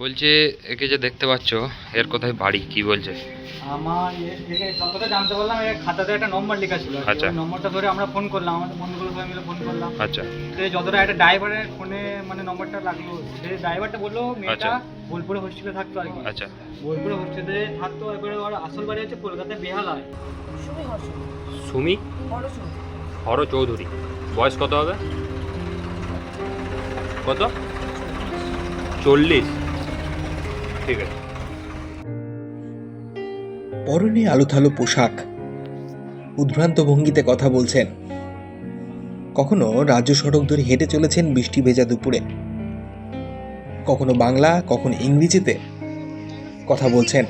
বলছে একে যে দেখতে পাচ্ছ এর কোথায় বাড়ি? কি বলছে? আমার যতটা জানতে পারলাম এর খাতাতে একটা নম্বর লেখা ছিল। আচ্ছা। নম্বরটা ধরে আমরা ফোন করলাম আমাদের বন্ধুগুলো সবাই মিলে ফোন করলাম। আচ্ছা। তো এই যতটা একটা ড্রাইভারের ফোনে মানে নম্বরটা লাগল সেই ড্রাইভারটা বলল মেয়েটা আচ্ছা। বোলপুরে হোস্টেলে থাকতো আর কি আচ্ছা। বোলপুরে হোস্টেলে থাকতো এবারে ওর আসল বাড়ি হচ্ছে কলকাতায় বেহালায়। সুমি হর্ষ। সুমি? বড় সুমি হর চৌধুরী। বয়স কত হবে? কত? চল্লিশ। ঠিক আছে। পরনে আলোথালো পোশাক। উদ্ভ্রান্ত ভঙ্গিতে কথা বলছেন। কখনো রাজ্য সড়ক ধরে হেঁটে চলেছেন বৃষ্টি ভেজা দুপুরে। কখনো বাংলা, কখনো ইংরেজিতে কথা বলছেন।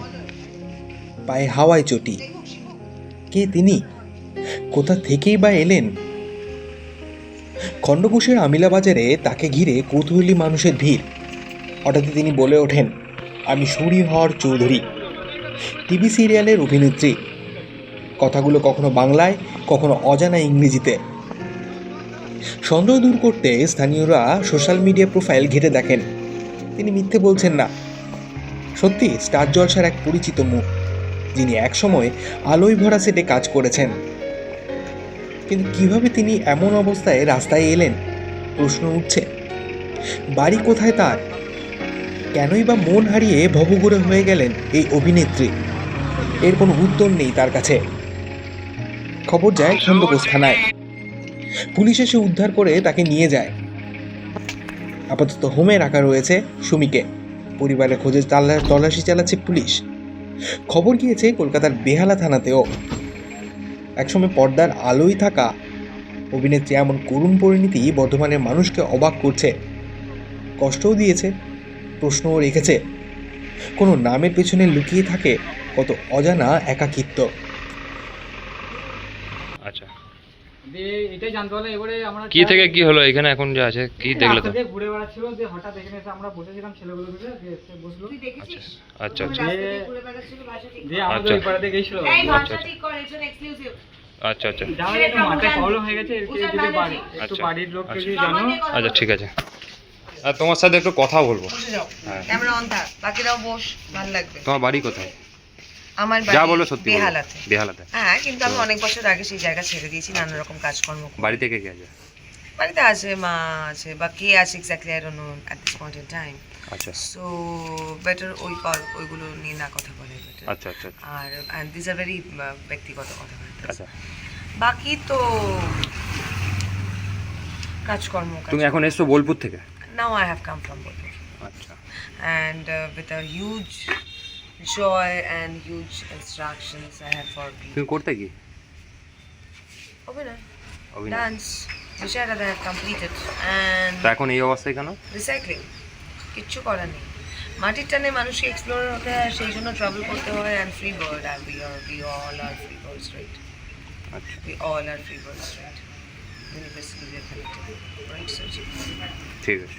পায়ে হাওয়ায় চটি। কে তিনি? কোথা থেকেই বা এলেন? খণ্ডঘোষের আমিলা বাজারে তাকে ঘিরে কৌতূহলী মানুষের ভিড়। হঠাৎই তিনি বলে ওঠেন আমি সুরিহর চৌধুরী। টিভি সিরিয়ালের অভিনেত্রী। কথাগুলো কখনো বাংলায়, কখনো অজানা ইংরেজিতে। সন্দেহ দূর করতে স্থানীয়রা সোশ্যাল মিডিয়া প্রোফাইল ঘেটে দেখেন। তিনি মিথ্যে বলছেন না। সত্যি, স্টার জলসার এক পরিচিত মুখ, যিনি একসময় আলোয় ভরা সেটে কাজ করেছেন। কিন্তু কীভাবে তিনি এমন অবস্থায় রাস্তায় এলেন? প্রশ্ন উঠছে। বাড়ি কোথায় তার? কেনই বা মন হারিয়ে ভবঘুরে হয়ে গেলেন এই অভিনেত্রী? এর কোনো উত্তর নেই তার কাছে। খবর যায় খণ্ডঘোষ থানায়। পুলিশ এসে উদ্ধার করে তাকে নিয়ে যায়। আপাতত হোমে রাখা রয়েছে সুমিকে। পরিবারের খোঁজে তল্লাশি চালাচ্ছে পুলিশ। খবর গিয়েছে কলকাতার বেহালা থানাতেও। একসময় পর্দার আলোয় থাকা অভিনেত্রী এমন করুণ পরিণতি বর্ধমানের মানুষকে অবাক করছে। কষ্টও দিয়েছে। প্রশ্নও রেখেছে। কোনো নামের পেছনে লুকিয়ে থাকে কত অজানা একাকিত্ব। আচ্ছা। দিয়ে এটাই জানতে পারলাম এবারে আমরা কি থেকে কি হলো এখানে? এখন যা আছে কি দেখলে তো? ঘুরে বেড়াচ্ছিল যে হঠাৎ এখানে এসে আমরা বসেছিলাম ছেলেগুলো মিলে দিয়ে এসে বসল। আচ্ছা আচ্ছা। আমাদের আচ্ছা। ওই পাড়াতে গেছিল আচ্ছা, আচ্ছা। আচ্ছা আচ্ছা। ঠিক। আছে। আর তোমার সাথে একটু কথা বলব। হ্যাঁ। ক্যামেরা অন থাক। বাকিরাও বস ভালো লাগবে। তোমার বাড়ি কোথায়? আমার যা বলো সত্যি বেহালাতে। বেহালাতে। হ্যাঁ কিন্তু আমি অনেক বছর আগে সেই জায়গা ছেড়ে দিয়েছি নানা রকম কাজকর্ম বাড়ি থেকে কে আছে? বাড়িতে আছে মা আছে বা কে আছে exactly I don't know at this point in time আচ্ছা। সো বেটার ওই ওইগুলো নিয়ে না কথা বলে। আচ্ছা আচ্ছা আচ্ছা, আর অ্যান্ড দিস আর ভেরি ব্যক্তিগত কথা আচ্ছা। বাকি তো কাজকর্ম। তুমি এখন এসছো বোলপুর থেকে? Now I have come from Bolpur আচ্ছা। And uh, with a huge joy and huge instructions I have for people. তুমি করতে কি? অভিনয়। dance, Vishara that I have completed and তা এখন এই অবস্থায় কেন? recycling. কিচ্ছু করার নেই। মাটির টানে মানুষকে এক্সপ্লোর হতে হয় সেই জন্য ট্রাভেল করতে হয় and free bird are we are we all are free bird straight আচ্ছা। We all are free bird straight ঠিক আছে।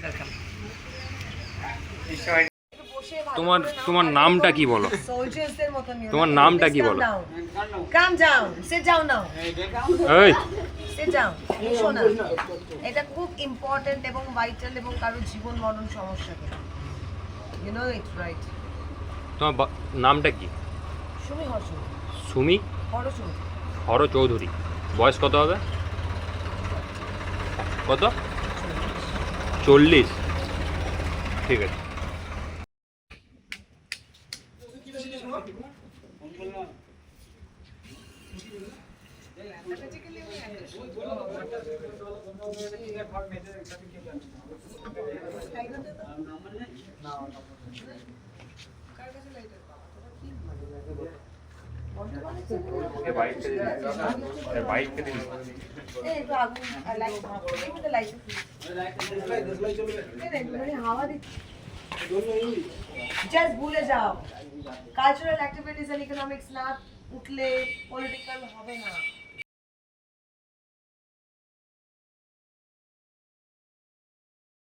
তোমার তোমার নামটা কি বলো? তোমার নামটা কি বলো? Come down sit down now এই। সিট ডাউন শোনা এটা খুব ইম্পর্টেন্ট এবং ভাইটাল এবং কারও জীবন মরণ সমস্যা ইউ নো ইট রাইট তোমার নামটা কি? সুমি হর্ষ সুমি? বড় সুমি হর চৌধুরী বয়স কত হবে? কত? চল্লিশ। ঠিক আছে। এই একটু জাস্ট ভুলে যাও। কালচারাল অ্যাক্টিভিটিস এন্ড ইকোনমিক্স না উঠলে পলিটিক্যাল হবে না।